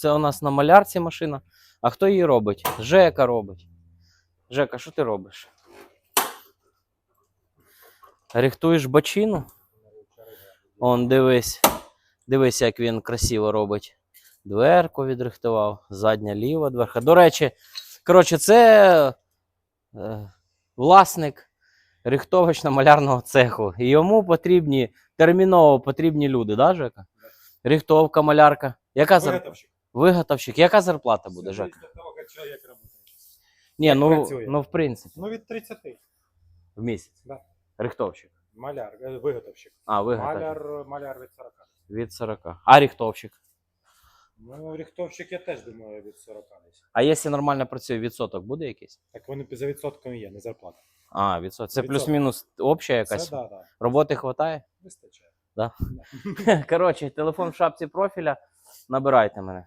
Це у нас на малярці машина. А хто її робить? Жека робить. Жека, що ти робиш? Рихтуєш бочину? Он, дивись. Дивись, як він красиво робить. Дверку відрихтував, задня ліва дверка. До речі, коротше, це е, власник рихтовочно-малярного цеху. І йому потрібні, терміново потрібні люди, да, Жека? Рихтовка, малярка. Яка. Виготовщик. Виготовщик. Яка зарплата буде, Жека? зависит того, человек работает. Ні, ну, працює? ну в принципі, Ну, від 30. в місяць. Да. Рихтовщик. Маляр, е, виготовщик. А, виготовщик. Маляр, маляр від 40. Від 40. А рихтовщик. Ну, рихтовщик я теж думаю від 40 десь. А якщо нормально працює, відсоток буде якийсь? Так вони за відсотками є, не зарплата. А, відсоток. Це Відсоток. плюс-мінус обща якась. Це да, да, Роботи хватає? вистачає. Да? Коротше, телефон в шапці профіля. Набирайте мене.